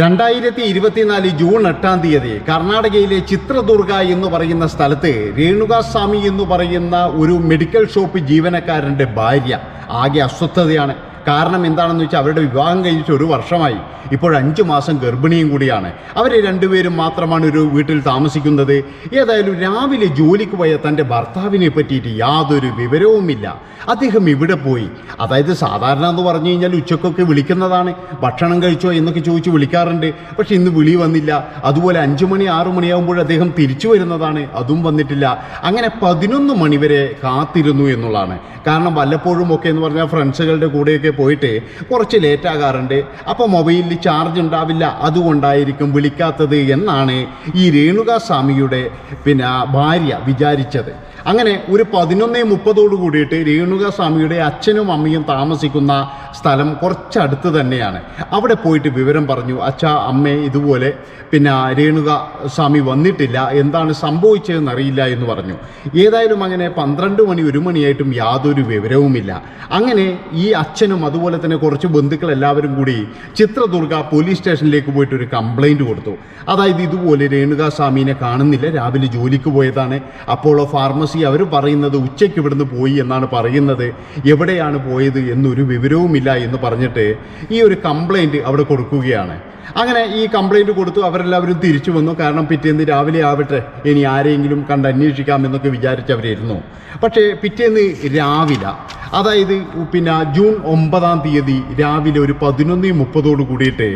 രണ്ടായിരത്തി ഇരുപത്തിനാല് ജൂൺ എട്ടാം തീയതി കർണാടകയിലെ ചിത്രദുർഗ എന്ന് പറയുന്ന സ്ഥലത്ത് രേണുകാസ്വാമി എന്ന് പറയുന്ന ഒരു മെഡിക്കൽ ഷോപ്പ് ജീവനക്കാരന്റെ ഭാര്യ ആകെ അസ്വസ്ഥതയാണ്. കാരണം എന്താണെന്ന് വെച്ചാൽ അവരുടെ വിവാഹം കഴിച്ച് ഒരു വർഷമായി. ഇപ്പോൾ അഞ്ച് മാസം ഗർഭിണിയും കൂടിയാണ്. അവർ രണ്ടുപേരും മാത്രമാണ് ഒരു വീട്ടിൽ താമസിക്കുന്നത്. ഏതായാലും രാവിലെ ജോലിക്ക് പോയ തന്റെ ഭർത്താവിനെ പറ്റിയിട്ട് യാതൊരു വിവരവുമില്ല. അദ്ദേഹം ഇവിടെ പോയി? അതായത് സാധാരണ എന്ന് പറഞ്ഞു കഴിഞ്ഞാൽ ഉച്ചക്കൊക്കെ വിളിക്കുന്നതാണ്. ഭക്ഷണം കഴിച്ചോ എന്നൊക്കെ ചോദിച്ച് വിളിക്കാറുണ്ട്. പക്ഷെ ഇന്ന് വിളി വന്നില്ല. അതുപോലെ അഞ്ചു മണി ആറു മണിയാകുമ്പോൾ അദ്ദേഹം തിരിച്ചു വരുന്നതാണ്. അതും വന്നിട്ടില്ല. അങ്ങനെ പതിനൊന്ന് മണിവരെ കാത്തിരുന്നു എന്നുള്ളതാണ്. കാരണം വല്ലപ്പോഴും ഒക്കെ എന്ന് പറഞ്ഞാൽ ഫ്രണ്ട്സുകളുടെ കൂടെയൊക്കെ പോയിട്ട് കുറച്ച് ലേറ്റാകാറുണ്ട് അപ്പോൾ മൊബൈലിൽ ചാർജ് ഉണ്ടാവില്ല അതുകൊണ്ടായിരിക്കും വിളിക്കാത്തത് എന്നാണ് ഈ രേണുകാസ്വാമിയുടെ പിന്നെ ഭാര്യ വിചാരിച്ചത്. അങ്ങനെ ഒരു പതിനൊന്നേ മുപ്പതോട് കൂടിയിട്ട് രേണുക സ്വാമിയുടെ അച്ഛനും അമ്മയും താമസിക്കുന്ന സ്ഥലം കുറച്ചടുത്ത് തന്നെയാണ്. അവിടെ പോയിട്ട് വിവരം പറഞ്ഞു അച്ഛ അമ്മേ ഇതുപോലെ പിന്നെ രേണുക സ്വാമി വന്നിട്ടില്ല എന്താണ് സംഭവിച്ചതെന്ന് അറിയില്ല എന്ന് പറഞ്ഞു. ഏതായാലും അങ്ങനെ പന്ത്രണ്ട് മണി ഒരു മണിയായിട്ടും യാതൊരു വിവരവുമില്ല. അങ്ങനെ ഈ അച്ഛനും അതുപോലെ തന്നെ കുറച്ച് ബന്ധുക്കൾ എല്ലാവരും കൂടി ചിത്രദുർഗ പോലീസ് സ്റ്റേഷനിലേക്ക് പോയിട്ട് ഒരു കംപ്ലൈന്റ് കൊടുത്തു. അതായത് ഇതുപോലെ രേണുക സ്വാമീനെ കാണുന്നില്ല രാവിലെ ജോലിക്ക് പോയതാണ്. അപ്പോളോ ഫാർമസി അവർ പറയുന്നത് ഉച്ചയ്ക്ക് ഇവിടുന്ന് പോയി എന്നാണ് പറയുന്നത്. എവിടെയാണ് പോയത് എന്നൊരു വിവരവുമില്ല എന്ന് പറഞ്ഞിട്ട് ഈ ഒരു കംപ്ലൈന്റ് അവിടെ കൊടുക്കുകയാണ്. അങ്ങനെ ഈ കംപ്ലൈന്റ് കൊടുത്തു അവരെല്ലാവരും തിരിച്ചു വന്നു. കാരണം പിറ്റേന്ന് രാവിലെ ആവട്ടെ ഇനി ആരെങ്കിലും കണ്ട് അന്വേഷിക്കാം എന്നൊക്കെ വിചാരിച്ചവരായിരുന്നു. പക്ഷേ പിറ്റേന്ന് രാവിലെ അതായത് പിന്നെ ജൂൺ ഒമ്പതാം തീയതി രാവിലെ ഒരു പതിനൊന്ന് മുപ്പതോട് കൂടിയിട്ട്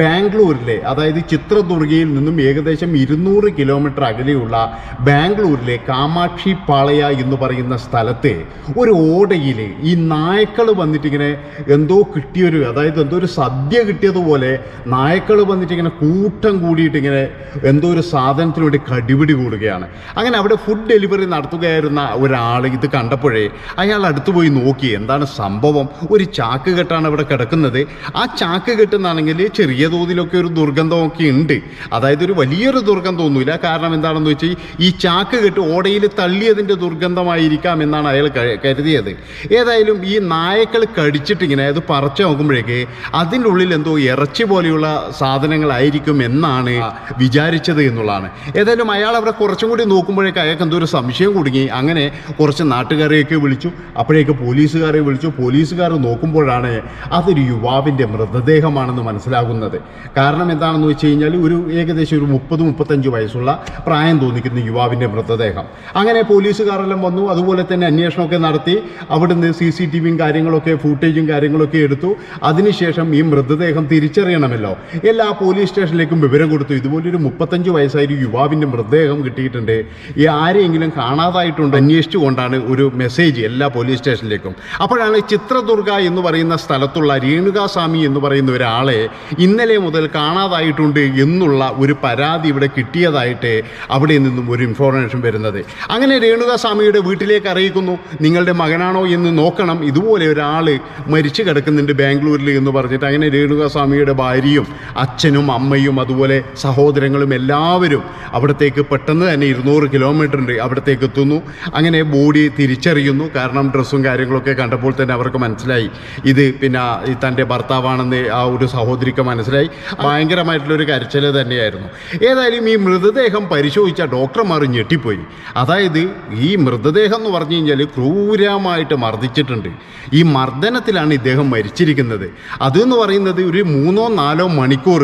ബാംഗ്ലൂരിലെ അതായത് ചിത്രദുർഗയിൽ നിന്നും ഏകദേശം ഇരുന്നൂറ് കിലോമീറ്റർ അകലെയുള്ള ബാംഗ്ലൂരിലെ കാമാക്ഷി പാളയ എന്ന് പറയുന്ന സ്ഥലത്ത് ഒരു ഓടയിൽ ഈ നായ്ക്കൾ വന്നിട്ടിങ്ങനെ എന്തോ കിട്ടിയൊരു അതായത് എന്തോ ഒരു സദ്യ കിട്ടിയതുപോലെ നായ്ക്കൾ വന്നിട്ട് ഇങ്ങനെ കൂട്ടം കൂടിയിട്ട് ഇങ്ങനെ എന്തോ ഒരു സാധനത്തിന് വേണ്ടി കടിപിടി കൂടുകയാണ്. അങ്ങനെ അവിടെ ഫുഡ് ഡെലിവറി നടത്തുകയായിരുന്ന ഒരാൾ ഇത് കണ്ടപ്പോഴേ അയാൾ അടുത്ത് പോയി നോക്കി എന്താണ് സംഭവം? ഒരു ചാക്ക് കെട്ടാണ് ഇവിടെ കിടക്കുന്നത്. ആ ചാക്ക് കെട്ടുന്നാണെങ്കിൽ ചെറിയ തോതിലൊക്കെ ഒരു ദുർഗന്ധമൊക്കെ ഉണ്ട്. അതായത് ഒരു വലിയൊരു ദുർഗന്ധമൊന്നുമില്ല. കാരണം എന്താണെന്ന് വെച്ചാൽ ഈ ചാക്ക് കെട്ട് ഓടയിൽ തള്ളിയതിന്റെ ദുർഗന്ധമായിരിക്കാം എന്നാണ് അയാൾ കരുതിയത്. ഏതായാലും ഈ നായക്കൾ കടിച്ചിട്ടിങ്ങനെ അത് പറിച്ചു നോക്കുമ്പോഴേക്ക് അതിന്റെ ഉള്ളിൽ എന്തോ ഇറച്ചി പോലെയുള്ള സാധനങ്ങളായിരിക്കും എന്നാണ് വിചാരിച്ചത് എന്നുള്ളതാണ്. ഏതായാലും അയാൾ അവിടെ കുറച്ചും കൂടി നോക്കുമ്പോഴേക്ക് അയാൾക്ക് എന്തോ ഒരു സംശയം കുടുങ്ങി. അങ്ങനെ കുറച്ച് നാട്ടുകാരെയൊക്കെ വിളിച്ചു. അപ്പോഴേക്ക് പോലീസുകാരെ വിളിച്ചു. പോലീസുകാർ നോക്കുമ്പോഴാണ് അതൊരു യുവാവിന്റെ മൃതദേഹമാണെന്ന് മനസ്സിലാകുന്നത്. കാരണം എന്താണെന്ന് വെച്ച് കഴിഞ്ഞാൽ ഒരു ഏകദേശം ഒരു മുപ്പത് മുപ്പത്തഞ്ച് വയസ്സുള്ള പ്രായം തോന്നിക്കുന്ന യുവാവിന്റെ മൃതദേഹം. അങ്ങനെ പോലീസുകാരെല്ലാം വന്നു. അതുപോലെ തന്നെ അന്വേഷണമൊക്കെ നടത്തി. അവിടുന്ന് സി സി ടി വിയും കാര്യങ്ങളൊക്കെ ഫുട്ടേജും കാര്യങ്ങളൊക്കെ എടുത്തു. അതിനുശേഷം ഈ മൃതദേഹം തിരിച്ചറിയണമല്ലോ. എല്ലാ പോലീസ് സ്റ്റേഷനിലേക്കും വിവരം കൊടുത്തു. ഇതുപോലൊരു മുപ്പത്തഞ്ച് വയസ്സായ ഒരു യുവാവിന്റെ മൃതദേഹം കിട്ടിയിട്ടുണ്ട്. ഈ ആരെയെങ്കിലും കാണാതായിട്ടുണ്ട് അന്വേഷിച്ചുകൊണ്ടാണ് ഒരു മെസ്സേജ് എല്ലാ പോലീസ് സ്റ്റേഷനിലേക്കും അപ്പോഴാണ് ചിത്രദുർഗ എന്ന് പറയുന്ന സ്ഥലത്തുള്ള രേണുകാസ്വാമി എന്ന് പറയുന്ന ഒരാളെ ഇന്നലെ മുതൽ കാണാതായിട്ടുണ്ട് എന്നുള്ള ഒരു പരാതി ഇവിടെ കിട്ടിയതായിട്ട് അവിടെ നിന്നും ഒരു ഇൻഫോർമേഷൻ വരുന്നത്. അങ്ങനെ രേണുകാസ്വാമിയുടെ വീട്ടിലേക്ക് അറിയിക്കുന്നു. നിങ്ങളുടെ മകനാണോ എന്ന് നോക്കണം. ഇതുപോലെ ഒരാൾ മരിച്ചു കിടക്കുന്നുണ്ട് ബാംഗ്ലൂരിൽ എന്ന് പറഞ്ഞിട്ട്. അങ്ങനെ രേണുകാസ്വാമിയുടെ ഭാര്യയും അച്ഛനും അമ്മയും അതുപോലെ സഹോദരങ്ങളും എല്ലാവരും അവിടത്തേക്ക് പെട്ടെന്ന് തന്നെ ഇരുന്നൂറ് കിലോമീറ്റർ ഉണ്ട് അവിടത്തേക്ക് എത്തുന്നു. അങ്ങനെ ബോഡി തിരിച്ചറിയുന്നു. കാരണം ഡ്രസ്സും കാര്യങ്ങളൊക്കെ കണ്ടപ്പോൾ തന്നെ അവർക്ക് മനസ്സിലായി. ഇത് പിന്നെ തന്റെ ഭർത്താവാണെന്ന് ആ ഒരു സഹോദരിക്ക് മനസ്സിലായി. ഭയങ്കരമായിട്ടുള്ളൊരു കരച്ചിൽ തന്നെയായിരുന്നു. ഏതായാലും ഈ മൃതദേഹം പരിശോധിച്ച ഡോക്ടർമാർ ഞെട്ടിപ്പോയി. അതായത് ഈ മൃതദേഹം എന്ന് പറഞ്ഞു കഴിഞ്ഞാൽ ക്രൂരമായിട്ട് മർദ്ദിച്ചിട്ടുണ്ട്. ഈ മർദ്ദനത്തിലാണ് ഇദ്ദേഹം മരിച്ചിരിക്കുന്നത്. അതെന്ന് പറയുന്നത് ഒരു മൂന്നോ നാലോ മണിക്കൂർ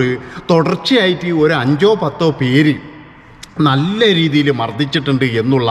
തുടർച്ചയായിട്ട് ഒരു അഞ്ചോ പത്തോ പേര് നല്ല രീതിയിൽ മർദ്ദിച്ചിട്ടുണ്ട് എന്നുള്ള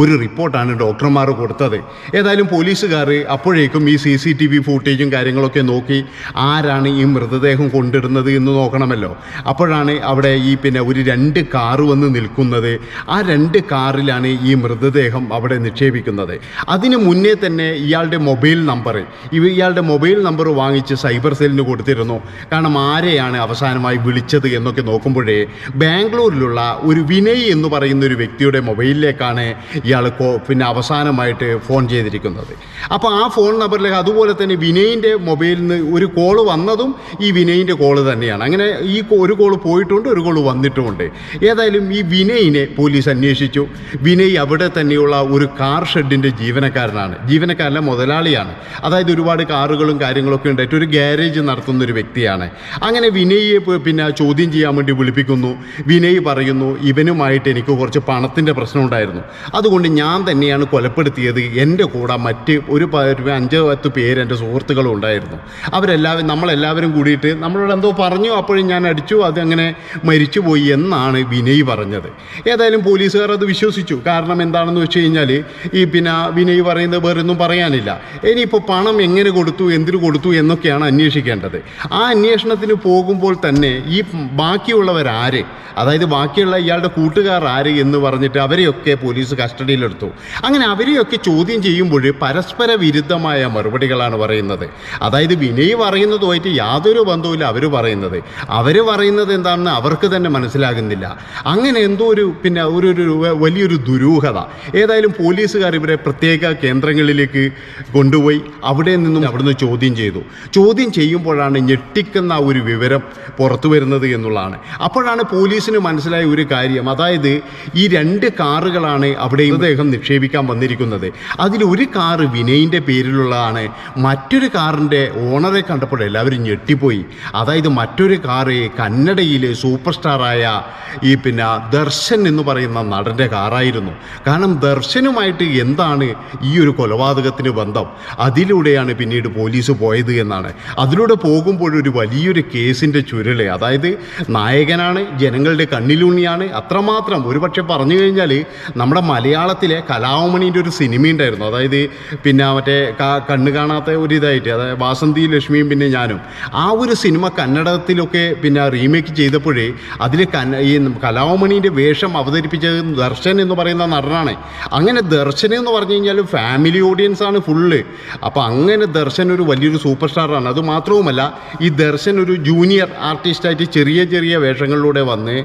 ഒരു റിപ്പോർട്ടാണ് ഡോക്ടർമാർ കൊടുത്തത്. ഏതായാലും പോലീസുകാർ അപ്പോഴേക്കും ഈ സി സി ടി വി ഫൂട്ടേജും കാര്യങ്ങളൊക്കെ നോക്കി ആരാണ് ഈ മൃതദേഹം കൊണ്ടിടുന്നത് എന്ന് നോക്കണമല്ലോ. അപ്പോഴാണ് അവിടെ ഈ പിന്നെ ഒരു രണ്ട് കാറ് വന്ന് നിൽക്കുന്നത്. ആ രണ്ട് കാറിലാണ് ഈ മൃതദേഹം അവിടെ നിക്ഷേപിക്കുന്നത്. അതിന് മുന്നേ തന്നെ ഇയാളുടെ മൊബൈൽ നമ്പർ ഇയാളുടെ മൊബൈൽ നമ്പർ വാങ്ങിച്ച് സൈബർ സെല്ലിന് കൊടുത്തിരുന്നു. കാരണം ആരെയാണ് അവസാനമായി വിളിച്ചത് എന്നൊക്കെ നോക്കുമ്പോഴേ ബാംഗ്ലൂരിലുള്ള ഒരു വിൻ വിനയ് എന്ന് പറയുന്ന ഒരു വ്യക്തിയുടെ മൊബൈലിലേക്കാണ് ഇയാൾ പിന്നെ അവസാനമായിട്ട് ഫോൺ ചെയ്തിരിക്കുന്നത്. അപ്പോൾ ആ ഫോൺ നമ്പറിലേക്ക് അതുപോലെ തന്നെ വിനയിന്റെ മൊബൈലിൽ നിന്ന് ഒരു കോൾ വന്നതും ഈ വിനയിന്റെ കോൾ തന്നെയാണ്. അങ്ങനെ ഈ ഒരു കോൾ പോയിട്ടുണ്ട് ഒരു കോൾ വന്നിട്ടുമുണ്ട്. ഏതായാലും ഈ വിനയിനെ പോലീസ് അന്വേഷിച്ചു. വിനയ് അവിടെ തന്നെയുള്ള ഒരു കാർ ഷെഡിന്റെ ജീവനക്കാരനാണ്. ജീവനക്കാരല്ല മുതലാളിയാണ്. അതായത് ഒരുപാട് കാറുകളും കാര്യങ്ങളൊക്കെ ഉണ്ടായിട്ട് ഒരു ഗ്യാരേജ് നടത്തുന്ന ഒരു വ്യക്തിയാണ്. അങ്ങനെ വിനയെ പിന്നെ ചോദ്യം ചെയ്യാൻ വേണ്ടി വിളിപ്പിക്കുന്നു. വിനയ് പറയുന്നു ഇവനുമായിട്ട് എനിക്ക് കുറച്ച് പണത്തിന്റെ പ്രശ്നം ഉണ്ടായിരുന്നു. അതുകൊണ്ട് ഞാൻ തന്നെയാണ് കൊലപ്പെടുത്തിയത് എന്റെ കൂടെ മറ്റ് ഒരു അഞ്ചോ പത്ത് പേര് എന്റെ സുഹൃത്തുക്കളും ഉണ്ടായിരുന്നു. അവരെല്ലാവരും നമ്മളെല്ലാവരും കൂടിയിട്ട് നമ്മളോട് എന്തോ പറഞ്ഞു അപ്പോഴും ഞാൻ അടിച്ചു അതങ്ങനെ മരിച്ചുപോയി എന്നാണ് വിനയ് പറഞ്ഞത്. ഏതായാലും പോലീസുകാർ അത് വിശ്വസിച്ചു. കാരണം എന്താണെന്ന് വെച്ച് കഴിഞ്ഞാൽ ഈ പിന്നെ വിനയ് പറയുന്നത് വേറൊന്നും പറയാനില്ല. ഇനിയിപ്പോൾ പണം എങ്ങനെ കൊടുത്തു എന്തിനു കൊടുത്തു എന്നൊക്കെയാണ് അന്വേഷിക്കേണ്ടത്. ആ അന്വേഷണത്തിന് പോകുമ്പോൾ തന്നെ ഈ ബാക്കിയുള്ളവരാര് അതായത് ബാക്കിയുള്ള ഇയാളുടെ കൂട്ടുകാർ ആര് എന്ന് പറഞ്ഞിട്ട് അവരെയൊക്കെ പോലീസ് കസ്റ്റഡിയിലെടുത്തു. അങ്ങനെ അവരെയൊക്കെ ചോദ്യം ചെയ്യുമ്പോൾ പരസ്പര വിരുദ്ധമായ മറുപടികളാണ് പറയുന്നത്. അതായത് വിനയ് പറയുന്നതുമായിട്ട് യാതൊരു ബന്ധവുമില്ല അവർ പറയുന്നത്. അവർ പറയുന്നത് എന്താണെന്ന് അവർക്ക് തന്നെ മനസ്സിലാകുന്നില്ല. അങ്ങനെ എന്തോ ഒരു പിന്നെ ഒരു ഒരു വലിയൊരു ദുരൂഹത. ഏതായാലും പോലീസുകാർ ഇവരെ പ്രത്യേക കേന്ദ്രങ്ങളിലേക്ക് കൊണ്ടുപോയി അവിടെ നിന്നും അവിടുന്ന് ചോദ്യം ചെയ്തു. ചോദ്യം ചെയ്യുമ്പോഴാണ് ഞെട്ടിക്കുന്ന ഒരു വിവരം പുറത്തു വരുന്നത് എന്നുള്ളതാണ്. അപ്പോഴാണ് പോലീസിന് മനസ്സിലായ ഒരു കാര്യം. അതായത് ഈ രണ്ട് കാറുകളാണ് അവിടെ അദ്ദേഹം നിക്ഷേപിക്കാൻ വന്നിരിക്കുന്നത്. അതിലൊരു കാറ് വിനയിന്റെ പേരിലുള്ളതാണ്. മറ്റൊരു കാറിന്റെ ഓണറെ കണ്ടപ്പോൾ എല്ലാവരും ഞെട്ടിപ്പോയി. അതായത് മറ്റൊരു കാറ് കന്നഡയിലെ സൂപ്പർ സ്റ്റാറായ ഈ പിന്നെ ദർശൻ എന്ന് പറയുന്ന നടന്റെ കാറായിരുന്നു. കാരണം ദർശനുമായിട്ട് എന്താണ് ഈ ഒരു കൊലപാതകത്തിന് ബന്ധം? അതിലൂടെയാണ് പിന്നീട് പോലീസ് പോയത് എന്നാണ്. അതിലൂടെ പോകുമ്പോഴൊരു വലിയൊരു കേസിന്റെ ചുരുൾ. അതായത് നായകനാണ് ജനങ്ങളുടെ കണ്ണിലൂണിയാണ് അത്രമാത്രം. ഒരുപക്ഷെ പറഞ്ഞു കഴിഞ്ഞാൽ നമ്മുടെ മലയാളത്തിലെ കലാമണീന്റെ ഒരു സിനിമ ഉണ്ടായിരുന്നു. അതായത് പിന്നെ മറ്റേ കണ്ണു കാണാത്ത ഒരു ഇതായിട്ട് അതായത് വാസന്തി ലക്ഷ്മിയും പിന്നെ ഞാനും. ആ ഒരു സിനിമ കന്നഡത്തിലൊക്കെ പിന്നെ റീമേക്ക് ചെയ്തപ്പോഴേ അതിൽ ഈ കലാമണീന്റെ വേഷം അവതരിപ്പിച്ചത് ദർശൻ എന്ന് പറയുന്ന നടനാണ്. അങ്ങനെ ദർശൻ എന്ന് പറഞ്ഞു കഴിഞ്ഞാൽ ഫാമിലി ഓഡിയൻസാണ് ഫുള്ള്. അപ്പോൾ അങ്ങനെ ദർശൻ ഒരു വലിയൊരു സൂപ്പർ സ്റ്റാറാണ്. അത് മാത്രവുമല്ല ഈ ദർശൻ ഒരു ജൂനിയർ ആർട്ടിസ്റ്റായിട്ട് ചെറിയ ചെറിയ വേഷങ്ങളിലൂടെ വന്ന്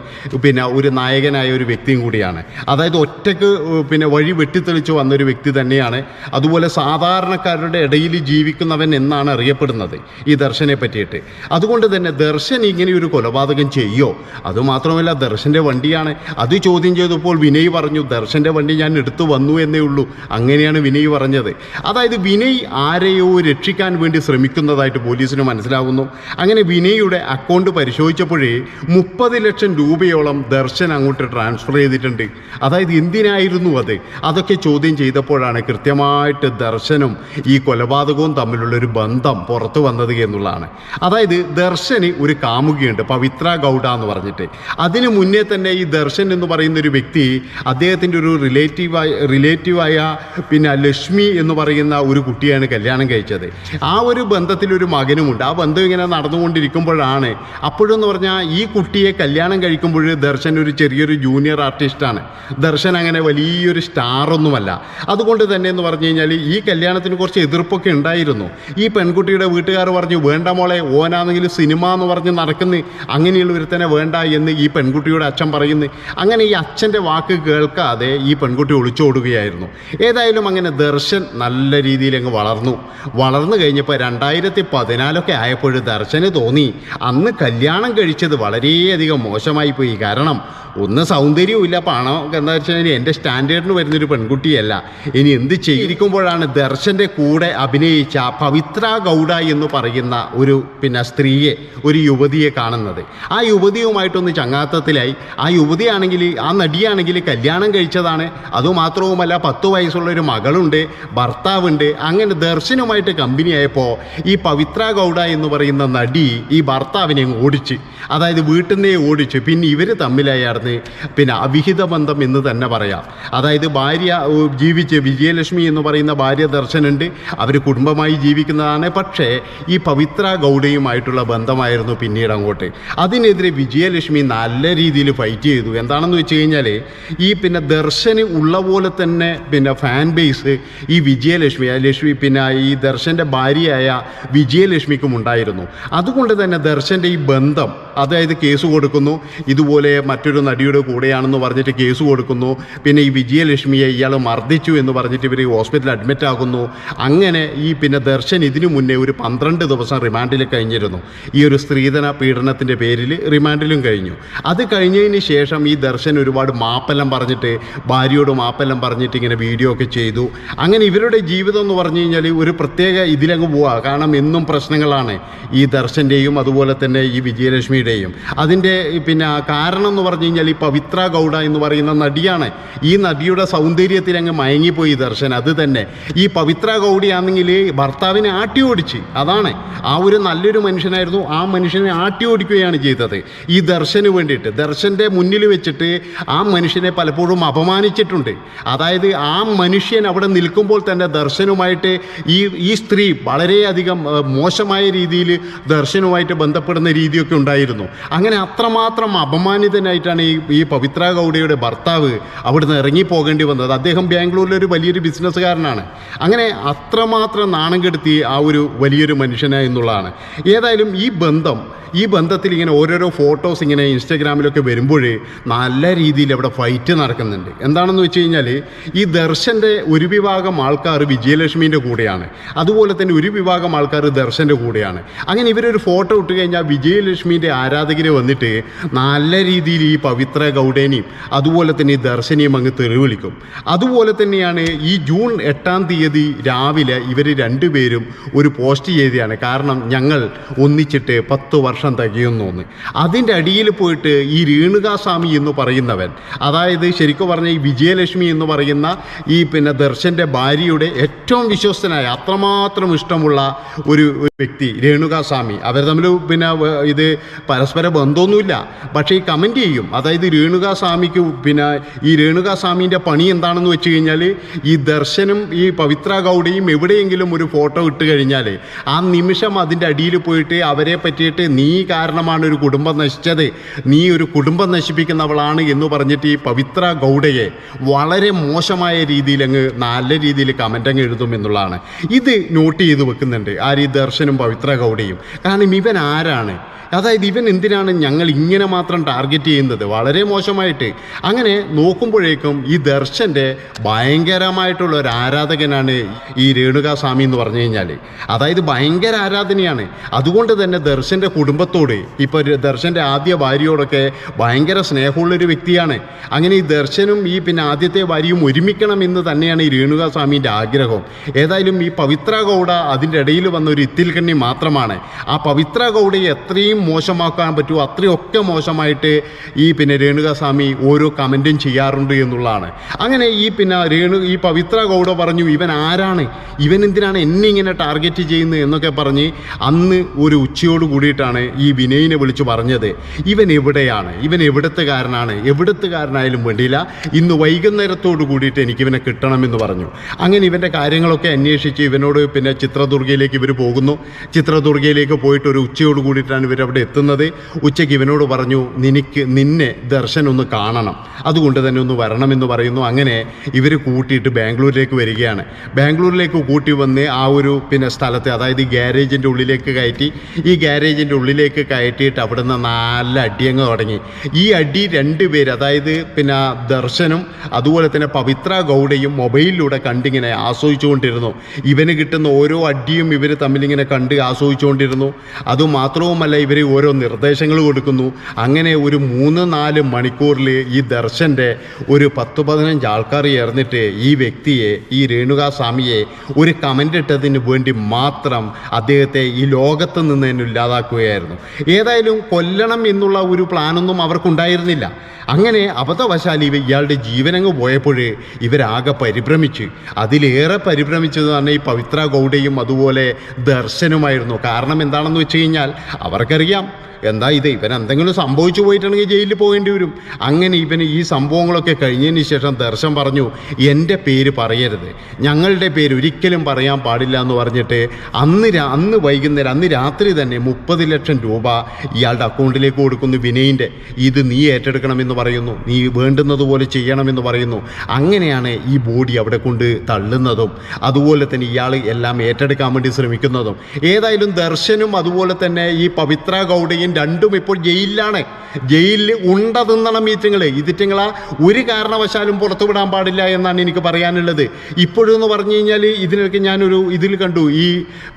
പിന്നെ ഒരു നായകനായ ഒരു വ്യക്തിയും കൂടിയാണ്. അതായത് ഒറ്റയ്ക്ക് പിന്നെ വഴി വെട്ടിത്തെളിച്ച് വന്നൊരു വ്യക്തി തന്നെയാണ്. അതുപോലെ സാധാരണക്കാരുടെ ഇടയിൽ ജീവിക്കുന്നവൻ എന്നാണ് അറിയപ്പെടുന്നത് ഈ ദർശനെ പറ്റിയിട്ട്. അതുകൊണ്ട് തന്നെ ദർശൻ ഇങ്ങനെ ഒരു കൊലപാതകം ചെയ്യോ? അതുമാത്രമല്ല ദർശന്റെ വണ്ടിയാണ്. അത് ചോദ്യം ചെയ്തപ്പോൾ വിനയ് പറഞ്ഞു ദർശന്റെ വണ്ടി ഞാൻ എടുത്തു വന്നു എന്നേ ഉള്ളൂ. അങ്ങനെയാണ് വിനയ് പറഞ്ഞത്. അതായത് വിനയ് ആരെയോ രക്ഷിക്കാൻ വേണ്ടി ശ്രമിക്കുന്നതായിട്ട് പോലീസിന് മനസ്സിലാകുന്നു അങ്ങനെ വിനയുടെ അക്കൗണ്ട് പരിശോധിച്ചപ്പോഴേ മുപ്പത് ലക്ഷം രൂപയോളം ദർശൻ അങ്ങോട്ട് ട്രാൻസ്ഫർ ചെയ്തിട്ടുണ്ട്. അതായത് എന്തിനായിരുന്നു അത്? അതൊക്കെ ചോദ്യം ചെയ്തപ്പോഴാണ് കൃത്യമായിട്ട് ദർശനും ഈ കൊലപാതകവും തമ്മിലുള്ളൊരു ബന്ധം പുറത്തു വന്നത് എന്നുള്ളതാണ്. അതായത് ദർശന് ഒരു കാമുകിയുണ്ട് പവിത്ര ഗൗഡ എന്ന് പറഞ്ഞിട്ട്. അതിനു മുന്നേ തന്നെ ഈ ദർശൻ എന്ന് പറയുന്ന ഒരു വ്യക്തി അദ്ദേഹത്തിന്റെ ഒരു റിലേറ്റീവായ റിലേറ്റീവായ പിന്നെ ലക്ഷ്മി എന്ന് പറയുന്ന ഒരു കുട്ടിയാണ് കല്യാണം കഴിച്ചത്. ആ ഒരു ബന്ധത്തിൽ ഒരു മകനുമുണ്ട്. ആ ബന്ധം ഇങ്ങനെ നടന്നുകൊണ്ടിരിക്കുമ്പോഴാണ് അപ്പോഴെന്ന് പറഞ്ഞാൽ ഈ കുട്ടിയെ കല്യാണം കഴിക്കുമ്പോൾ ദർശൻ ഒരു ചെറിയൊരു ജൂനിയർ ആർട്ടിസ്റ്റാണ് ദർശൻ അങ്ങനെ വലിയൊരു സ്റ്റാറൊന്നുമല്ല അതുകൊണ്ട് തന്നെ എന്ന് പറഞ്ഞു കഴിഞ്ഞാൽ ഈ കല്യാണത്തിന് കുറച്ച് എതിർപ്പൊക്കെ ഉണ്ടായിരുന്നു. ഈ പെൺകുട്ടിയുടെ വീട്ടുകാർ പറഞ്ഞു വേണ്ട മോളെ ഓനാണെങ്കിൽ സിനിമ എന്ന് പറഞ്ഞ് നടക്കുന്ന. അങ്ങനെയുള്ള ഒരുത്തനെ വേണ്ട എന്ന് ഈ പെൺകുട്ടിയുടെ അച്ഛൻ പറയുന്നു. അങ്ങനെ ഈ അച്ഛന്റെ വാക്ക് കേൾക്കാതെ ഈ പെൺകുട്ടി ഒളിച്ചോടുകയായിരുന്നു. ഏതായാലും അങ്ങനെ ദർശൻ നല്ല രീതിയിൽ അങ്ങ് വളർന്നു. വളർന്നു കഴിഞ്ഞപ്പോൾ രണ്ടായിരത്തി പതിനാലൊക്കെ ആയപ്പോൾ ദർശന് തോന്നി അന്ന് കല്യാണം കഴിച്ചത് വളരെയധികം മോശമായി പോയി കാരണം ഒന്ന് സൗന്ദര്യവും ഇല്ല. പണം എന്താ വെച്ചാൽ എന്റെ സ്റ്റാൻഡേർഡിന് വരുന്നൊരു പെൺകുട്ടിയല്ല. ഇനി എന്ത് ചെയ്തിരിക്കുമ്പോഴാണ് ദർശന്റെ കൂടെ അഭിനയിച്ച പവിത്ര ഗൗഡ എന്ന് പറയുന്ന ഒരു പിന്നെ സ്ത്രീയെ ഒരു യുവതിയെ കാണുന്നത്. ആ യുവതിയുമായിട്ടൊന്ന് ചങ്ങാത്തത്തിലായി. ആ യുവതിയാണെങ്കിൽ ആ നടിയാണെങ്കിൽ കല്യാണം കഴിച്ചതാണ്. അതുമാത്രവുമല്ല പത്ത് വയസ്സുള്ള ഒരു മകളുണ്ട് ഭർത്താവുണ്ട്. അങ്ങനെ ദർശനുമായിട്ട് കമ്പനി ആയപ്പോൾ ഈ പവിത്ര ഗൗഡ എന്ന് പറയുന്ന നടി ഈ ഭർത്താവിനെ ഓടിച്ച് അതായത് വീട്ടിൽ നിന്നേ ഓടിച്ച് പിന്നെ ഇവർ തമ്മിലായിരുന്നു പിന്നെ അവിഹിത ബന്ധം എന്ന് തന്നെ പറയാം. അതായത് ഭാര്യ ജീവിച്ച് വിജയലക്ഷ്മി എന്ന് പറയുന്ന ഭാര്യ ദർശനുണ്ട്. അവർ കുടുംബമായി ജീവിക്കുന്നതാണ്. പക്ഷേ ഈ പവിത്ര ഗൗഡയുമായിട്ടുള്ള ബന്ധമായിരുന്നു പിന്നീട് അങ്ങോട്ട്. അതിനെതിരെ വിജയലക്ഷ്മി നല്ല രീതിയിൽ ഫൈറ്റ് ചെയ്തു. എന്താണെന്ന് വെച്ച് കഴിഞ്ഞാൽ ഈ പിന്നെ ദർശന് ഉള്ള പോലെ തന്നെ പിന്നെ ഫാൻ ബേസ് ഈ വിജയലക്ഷ്മി ലക്ഷ്മി പിന്നെ ഈ ദർശന്റെ ഭാര്യയായ വിജയലക്ഷ്മിക്കും ഉണ്ടായിരുന്നു. അതുകൊണ്ട് തന്നെ ദർശന്റെ ഈ ബന്ധം അതായത് കേസ് കൊടുക്കുന്നു. ഇതുപോലെ മറ്റൊരു നടിയുടെ ഭാര്യയുടെ കൂടെയാണെന്ന് പറഞ്ഞിട്ട് കേസ് കൊടുക്കുന്നു. പിന്നെ ഈ വിജയലക്ഷ്മിയെ ഇയാൾ മർദ്ദിച്ചു എന്ന് പറഞ്ഞിട്ട് ഇവർ ഹോസ്പിറ്റലിൽ അഡ്മിറ്റ് ആകുന്നു. അങ്ങനെ ഈ പിന്നെ ദർശൻ ഇതിനു മുന്നേ ഒരു പന്ത്രണ്ട് ദിവസം റിമാൻഡിൽ കഴിഞ്ഞിരുന്നു. ഈ ഒരു സ്ത്രീധന പീഡനത്തിന്റെ പേരിൽ റിമാൻഡിലും കഴിഞ്ഞു. അത് കഴിഞ്ഞതിന് ശേഷം ഈ ദർശൻ ഒരുപാട് മാപ്പെല്ലാം പറഞ്ഞിട്ട് ഭാര്യയോട് മാപ്പെല്ലാം പറഞ്ഞിട്ട് ഇങ്ങനെ വീഡിയോ ഒക്കെ ചെയ്തു. അങ്ങനെ ഇവരുടെ ജീവിതം എന്ന് പറഞ്ഞു കഴിഞ്ഞാൽ ഒരു പ്രത്യേക ഇതിലങ്ങ് പോവുക കാരണം എന്നും പ്രശ്നങ്ങളാണ് ഈ ദർശന്റെയും അതുപോലെ തന്നെ ഈ വിജയലക്ഷ്മിയുടെയും. അതിന്റെ പിന്നെ കാരണം എന്ന് പറഞ്ഞു കഴിഞ്ഞാൽ ഈ പവിത്ര ഗൗഡ എന്ന് പറയുന്ന നടിയാണ്. ഈ നടിയുടെ സൗന്ദര്യത്തിൽ അങ്ങ് മയങ്ങിപ്പോയി ദർശൻ അത് തന്നെ. ഈ പവിത്ര ഗൗഡിയാണെങ്കിൽ ഭർത്താവിനെ ആട്ടി ഓടിച്ച് അതാണ്. ആ ഒരു നല്ലൊരു മനുഷ്യനായിരുന്നു ആ മനുഷ്യനെ ആട്ടി ഓടിക്കുകയാണ് ചെയ്തത്. ഈ ദർശന് വേണ്ടിയിട്ട് ദർശന്റെ മുന്നിൽ വെച്ചിട്ട് ആ മനുഷ്യനെ പലപ്പോഴും അപമാനിച്ചിട്ടുണ്ട്. അതായത് ആ മനുഷ്യൻ അവിടെ നിൽക്കുമ്പോൾ തന്നെ ദർശനുമായിട്ട് ഈ ഈ സ്ത്രീ വളരെയധികം മോശമായ രീതിയിൽ ദർശനുമായിട്ട് ബന്ധപ്പെടുന്ന രീതിയൊക്കെ ഉണ്ടായിരുന്നു. അങ്ങനെ അത്രമാത്രം അപമാനിതനായിട്ടാണ് ഈ ഈ പവിത്ര ഗൗഡയുടെ ഭർത്താവ് അവിടുന്ന് ഇറങ്ങിപ്പോകേണ്ടി വന്നത്. അദ്ദേഹം ബാംഗ്ലൂരിലെ ഒരു വലിയൊരു ബിസിനസ്സുകാരനാണ്. അങ്ങനെ അത്രമാത്രം നാണം കെടുത്തി ആ ഒരു വലിയൊരു മനുഷ്യന എന്നുള്ളതാണ്. ഏതായാലും ഈ ബന്ധം ഈ ബന്ധത്തിൽ ഇങ്ങനെ ഓരോരോ ഫോട്ടോസ് ഇങ്ങനെ ഇൻസ്റ്റഗ്രാമിലൊക്കെ വരുമ്പോൾ നല്ല രീതിയിൽ അവിടെ ഫൈറ്റ് നടക്കുന്നുണ്ട്. എന്താണെന്ന് വെച്ച് കഴിഞ്ഞാൽ ഈ ദർശന്റെ ഒരു വിഭാഗം ആൾക്കാർ വിജയലക്ഷ്മീന്റെ കൂടെയാണ്. അതുപോലെ തന്നെ ഒരു വിഭാഗം ആൾക്കാർ ദർശന്റെ കൂടെയാണ്. അങ്ങനെ ഇവരൊരു ഫോട്ടോ ഇട്ട് കഴിഞ്ഞാൽ വിജയലക്ഷ്മീന്റെ ആരാധകർ വന്നിട്ട് നല്ല രീതിയിൽ ഈ പവിത്ര ഗൗഡേനെയും അതുപോലെ തന്നെ ദർശനെയും അങ്ങ് തെറിവിളിക്കും അതുപോലെ തന്നെയാണ് ഈ ജൂൺ എട്ടാം തീയതി രാവിലെ ഇവർ രണ്ടുപേരും ഒരു പോസ്റ്റ് ചെയ്തതാണ്. കാരണം ഞങ്ങൾ ഒന്നിച്ചിട്ട് പത്ത് വർഷം തികയുന്നു എന്ന്. അതിന്റെ അടിയിൽ പോയിട്ട് ഈ രേണുകാസ്വാമി എന്ന് പറയുന്നവൻ അതായത് ശരിക്കും പറഞ്ഞ ഈ വിജയലക്ഷ്മി എന്ന് പറയുന്ന ഈ പിന്നെ ദർശന്റെ ഭാര്യയുടെ ഏറ്റവും വിശ്വസ്തനായ അത്രമാത്രം ഇഷ്ടമുള്ള ഒരു വ്യക്തി രേണുകാസ്വാമി. അവർ തമ്മിൽ പിന്നെ ഇത് പരസ്പര ബന്ധമൊന്നുമില്ല. പക്ഷേ ഈ കമന്റ് ചെയ്യും. അതായത് രേണുകാസ്വാമിക്ക് പിന്നെ ഈ രേണുകാസ്വാമീന്റെ പണി എന്താണെന്ന് വെച്ച് കഴിഞ്ഞാൽ ഈ ദർശനം ഈ പവിത്ര ഗൗഡയും എവിടെയെങ്കിലും ഒരു ഫോട്ടോ ഇട്ട് കഴിഞ്ഞാൽ ആ നിമിഷം അതിന്റെ അടിയിൽ പോയിട്ട് അവരെ പറ്റിയിട്ട് നീ കാരണമാണ് ഒരു കുടുംബം നശിച്ചത്. നീ ഒരു കുടുംബം നശിപ്പിക്കുന്നവളാണ് എന്ന് പറഞ്ഞിട്ട് ഈ പവിത്ര ഗൗഡയെ വളരെ മോശമായ രീതിയിൽ അങ്ങ് നല്ല രീതിയിൽ കമന്റ് അങ്ങ് എഴുതും എന്നുള്ളതാണ്. ഇത് നോട്ട് ചെയ്ത് വെക്കുന്നുണ്ട് ആര് ഈ ദർശനും പവിത്ര ഗൗഡയും. കാരണം ഇവൻ ആരാണ്? അതായത് ഇവൻ എന്തിനാണ് ഞങ്ങൾ ഇങ്ങനെ മാത്രം ടാർഗറ്റ് ചെയ്യുന്നത്? വളരെ മോശമായിട്ട്. അങ്ങനെ നോക്കുമ്പോഴേക്കും ഈ ദർശന്റെ ഭയങ്കരമായിട്ടുള്ള ഒരു ആരാധകനാണ് ഈ രേണുകാസ്വാമി എന്ന് പറഞ്ഞു കഴിഞ്ഞാൽ അതായത് ഭയങ്കര ആരാധനയാണ്. അതുകൊണ്ട് തന്നെ ദർശന്റെ കുടുംബത്തോട് ഇപ്പോൾ ദർശന്റെ ആദ്യ ഭാര്യയോടൊക്കെ ഭയങ്കര സ്നേഹമുള്ളൊരു വ്യക്തിയാണ്. അങ്ങനെ ഈ ദർശനും ഈ പിന്നെ ആദ്യത്തെ ഭാര്യയും ഒരുമിക്കണം എന്ന് തന്നെയാണ് ഈ രേണുകാസ്വാമിന്റെ ആഗ്രഹം. ഏതായാലും ഈ പവിത്ര ഗൗഡ അതിന്റെ ഇടയിൽ വന്ന ഒരു ഇത്തിൽ കണ്ണി മാത്രമാണ്. ആ പവിത്ര ഗൗഡയെ എത്രയും മോശമാക്കാൻ പറ്റുമോ? അത്രയൊക്കെ മോശമായിട്ട് ഈ പിന്നെ രേണുകാസ്വാമി ഓരോ കമന്റും ചെയ്യാറുണ്ട് എന്നുള്ളതാണ്. അങ്ങനെ ഈ പിന്നെ രേണു ഈ പവിത്ര ഗൗഡ പറഞ്ഞു ഇവൻ ആരാണ്? ഇവൻ എന്തിനാണ് എന്നെ ഇങ്ങനെ ടാർഗറ്റ് ചെയ്യുന്നത്? എന്നൊക്കെ പറഞ്ഞ് അന്ന് ഒരു ഉച്ചയോട് കൂടിയിട്ടാണ് ഈ വിനയിനെ വിളിച്ച് പറഞ്ഞത്. ഇവൻ എവിടെയാണ്? ഇവൻ എവിടത്തുകാരനാണ്? എവിടത്തുകാരനായാലും വേണ്ടിയില്ല. ഇന്ന് വൈകുന്നേരത്തോട് കൂടിയിട്ട് എനിക്ക് ഇവനെ കിട്ടണമെന്ന് പറഞ്ഞു. അങ്ങനെ ഇവന്റെ കാര്യങ്ങളൊക്കെ അന്വേഷിച്ച് ഇവനോട് പിന്നെ ചിത്രദുർഗയിലേക്ക് ഇവർ പോകുന്നു. ചിത്രദുർഗയിലേക്ക് പോയിട്ട് ഒരു ഉച്ചയോട് കൂടിയിട്ടാണ് ഇവർ അവിടെ എത്തുന്നത്? ഉച്ചയ്ക്ക് ഇവനോട് പറഞ്ഞു നിനക്ക് നിന്നെ ദർശൻ ഒന്ന് കാണണം. അതുകൊണ്ട് തന്നെ ഒന്ന് വരണമെന്ന് പറയുന്നു. അങ്ങനെ ഇവർ കൂട്ടിയിട്ട് ബാംഗ്ലൂരിലേക്ക് വരികയാണ്. ബാംഗ്ലൂരിലേക്ക് കൂട്ടി വന്ന് ആ ഒരു പിന്നെ സ്ഥലത്തെ അതായത് ഈ ഗ്യാരേജിന്റെ ഉള്ളിലേക്ക് കയറ്റി ഈ ഗ്യാരേജിന്റെ ഉള്ളിലേക്ക് കയറ്റിയിട്ട് അവിടുന്ന് നല്ല അടിയങ്ങ് തുടങ്ങി. ഈ അടി രണ്ട് പേര് അതായത് പിന്നെ ദർശനും അതുപോലെ തന്നെ പവിത്ര ഗൗഡയും മൊബൈലിലൂടെ കണ്ടിങ്ങനെ ആസ്വദിച്ചുകൊണ്ടിരുന്നു. ഇവന് കിട്ടുന്ന ഓരോ അടിയും ഇവർ തമ്മിലിങ്ങനെ കണ്ട് ആസ്വദിച്ചുകൊണ്ടിരുന്നു. അതുമാത്രവുമല്ല ഇവർ ഓരോ നിർദ്ദേശങ്ങൾ കൊടുക്കുന്നു. അങ്ങനെ ഒരു മൂന്ന് നാല് മണിക്കൂറിൽ ഈ ദർശന്റെ ഒരു പത്ത് പതിനഞ്ച് ആൾക്കാർ ചേർന്നിട്ട് ഈ വ്യക്തിയെ ഈ രേണുകാസ്വാമിയെ ഒരു കമന്റ് ഇട്ടതിന് വേണ്ടി മാത്രം അദ്ദേഹത്തെ ഈ ലോകത്ത് നിന്ന് തന്നെ ഇല്ലാതാക്കുകയായിരുന്നു. ഏതായാലും കൊല്ലണം എന്നുള്ള ഒരു പ്ലാനൊന്നും അവർക്കുണ്ടായിരുന്നില്ല. അങ്ങനെ അബദ്ധവശാൽ ഇവ ഇയാളുടെ ജീവനങ്ങ് പോയപ്പോൾ ഇവരാകെ പരിഭ്രമിച്ച്. അതിലേറെ പരിഭ്രമിച്ചത് തന്നെ ഈ പവിത്ര ഗൗഡയും അതുപോലെ ദർശനുമായിരുന്നു. കാരണം എന്താണെന്ന് വെച്ച് കഴിഞ്ഞാൽ അവർക്കറിയാം Meryem എന്താ ഇത്? ഇവൻ എന്തെങ്കിലും സംഭവിച്ചു പോയിട്ടുണ്ടെങ്കിൽ ജയിലിൽ പോകേണ്ടി വരും. അങ്ങനെ ഇവന് ഈ സംഭവങ്ങളൊക്കെ കഴിഞ്ഞതിന് ശേഷം ദർശൻ പറഞ്ഞു എന്റെ പേര് പറയരുത്. ഞങ്ങളുടെ പേര് ഒരിക്കലും പറയാൻ പാടില്ല എന്ന് പറഞ്ഞിട്ട് അന്ന് അന്ന് വൈകുന്നേരം അന്ന് രാത്രി തന്നെ മുപ്പത് ലക്ഷം രൂപ ഇയാളുടെ അക്കൗണ്ടിലേക്ക് കൊടുക്കുന്നു വിനയിന്റെ. ഇത് നീ ഏറ്റെടുക്കണമെന്ന് പറയുന്നു. നീ വേണ്ടുന്നതുപോലെ ചെയ്യണമെന്ന് പറയുന്നു. അങ്ങനെയാണ് ഈ ബോഡി അവിടെ കൊണ്ട് തള്ളുന്നതും അതുപോലെ തന്നെ ഇയാൾ എല്ലാം ഏറ്റെടുക്കാൻ വേണ്ടി ശ്രമിക്കുന്നതും. ഏതായാലും ദർശനും അതുപോലെ തന്നെ ഈ പവിത്ര ഗൗഡയും ഗൗഡയും രണ്ടും ഇപ്പോൾ ജയിലിലാണ്. ജയിലിൽ ഉണ്ട മീറ്റിങ്ങൾ ഇതിറ്റിങ്ങളാ ഒരു കാരണവശാലും പുറത്തു വിടാൻ പാടില്ല എന്നാണ് എനിക്ക് പറയാനുള്ളത്. ഇപ്പോഴെന്ന് പറഞ്ഞു കഴിഞ്ഞാൽ ഇതിനൊക്കെ ഞാനൊരു ഇതിൽ കണ്ടു. ഈ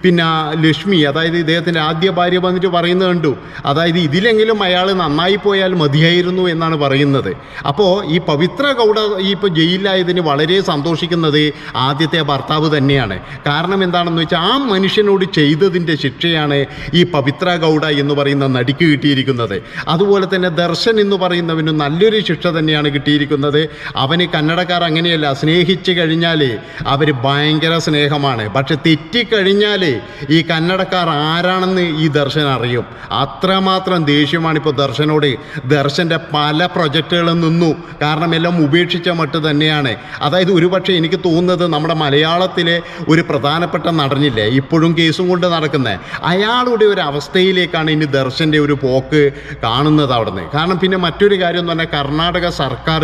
പിന്നെ ലക്ഷ്മി അതായത് ഇദ്ദേഹത്തിന്റെ ആദ്യ ഭാര്യ വന്നിട്ട് പറയുന്നത് കണ്ടു. അതായത് ഇതിലെങ്കിലും അയാൾ നന്നായി പോയാൽ മതിയായിരുന്നു എന്നാണ് പറയുന്നത്. അപ്പോൾ ഈ പവിത്ര ഗൗഡ ഈ ഇപ്പോൾ ജയിലിലായതിന് വളരെ സന്തോഷിക്കുന്നത് ആദ്യത്തെ ഭർത്താവ് തന്നെയാണ്. കാരണം എന്താണെന്ന് വെച്ചാൽ ആ മനുഷ്യനോട് ചെയ്തതിന്റെ ശിക്ഷയാണ് ഈ പവിത്ര ഗൗഡ എന്ന് പറയുന്ന നടിക്ക് കിട്ടിയിരിക്കുന്നത്. അതുപോലെ തന്നെ ദർശൻ എന്ന് പറയുന്നവന് നല്ലൊരു ശിക്ഷ തന്നെയാണ് കിട്ടിയിരിക്കുന്നത്. അവന് കന്നഡക്കാർ അങ്ങനെയല്ല സ്നേഹിച്ച് കഴിഞ്ഞാൽ അവർ ഭയങ്കര സ്നേഹമാണ്. പക്ഷെ തെറ്റിക്കഴിഞ്ഞാൽ ഈ കന്നഡക്കാർ ആരാണെന്ന് ഈ ദർശൻ അറിയും. അത്രമാത്രം ദേഷ്യമാണ് ഇപ്പോൾ ദർശനോട്. ദർശന്റെ പല പ്രൊജക്റ്റുകളും നിന്നു കാരണം എല്ലാം ഉപേക്ഷിച്ച മട്ട് തന്നെയാണ്. അതായത് ഒരുപക്ഷെ എനിക്ക് തോന്നുന്നത് നമ്മുടെ മലയാളത്തിലെ ഒരു പ്രധാനപ്പെട്ട നടനില്ലേ ഇപ്പോഴും കേസും കൊണ്ട് നടക്കുന്നത് അയാളുടെ ഒരു അവസ്ഥയിലേക്കാണ് ഇനി ദർശന്റെ ഒരു പോക്ക് കാണുന്നത് അവിടുന്ന്. കാരണം പിന്നെ മറ്റൊരു കാര്യം എന്ന് പറഞ്ഞാൽ കർണാടക സർക്കാർ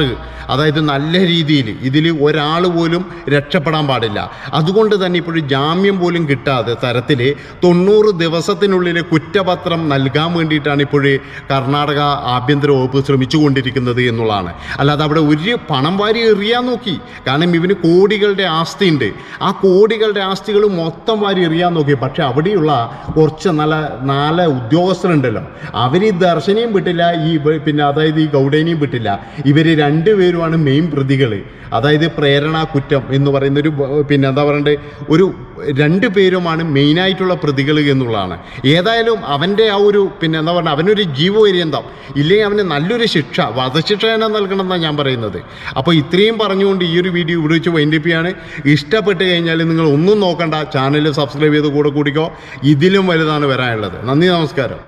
അതായത് നല്ല രീതിയിൽ ഇതിൽ ഒരാൾ പോലും രക്ഷപ്പെടാൻ പാടില്ല. അതുകൊണ്ട് തന്നെ ഇപ്പോഴും ജാമ്യം പോലും കിട്ടാതെ തരത്തിൽ തൊണ്ണൂറ് ദിവസത്തിനുള്ളിൽ കുറ്റപത്രം നൽകാൻ വേണ്ടിയിട്ടാണ് ഇപ്പോൾ കർണാടക ആഭ്യന്തര വകുപ്പ് ശ്രമിച്ചുകൊണ്ടിരിക്കുന്നത് എന്നുള്ളതാണ്. അല്ലാതെ അവിടെ ഒരു പണം വാരി എറിയാൻ നോക്കി. കാരണം ഇവന് കോടികളുടെ ആസ്തിയുണ്ട്. ആ കോടികളുടെ ആസ്തികൾ മൊത്തം വാരി എറിയാൻ നോക്കി. പക്ഷേ അവിടെയുള്ള കുറച്ച് നല്ല നാല് ഉദ്യോഗസ്ഥരുണ്ടല്ലോ. അവർ ഈ ദർശനയും വിട്ടില്ല ഈ പിന്നെ അതായത് ഈ ഗൗഡേനെയും വിട്ടില്ല. ഇവർ രണ്ടുപേരുമാണ് മെയിൻ പ്രതികൾ അതായത് പ്രേരണ കുറ്റം എന്ന് പറയുന്ന ഒരു പിന്നെ എന്താ പറയണ്ടേ ഒരു രണ്ട് പേരുമാണ് മെയിനായിട്ടുള്ള പ്രതികൾ എന്നുള്ളതാണ്. ഏതായാലും അവന്റെ ആ ഒരു പിന്നെ എന്താ പറയുക അവനൊരു ജീവപര്യന്തം ഇല്ലെങ്കിൽ അവന് നല്ലൊരു ശിക്ഷ വധശിക്ഷ തന്നെ നൽകണം എന്നാണ് ഞാൻ പറയുന്നത്. അപ്പോൾ ഇത്രയും പറഞ്ഞുകൊണ്ട് ഈ ഒരു വീഡിയോ ഇവിടെ വെച്ച് വൈൻഡിപ്പിയാണ് ഇഷ്ടപ്പെട്ട് കഴിഞ്ഞാൽ നിങ്ങൾ ഒന്നും നോക്കണ്ട ചാനൽ സബ്സ്ക്രൈബ് ചെയ്ത് കൂടെ കൂടിക്കോ. ഇതിലും വലുതാണ് വരാനുള്ളത്. നന്ദി നമസ്കാരം.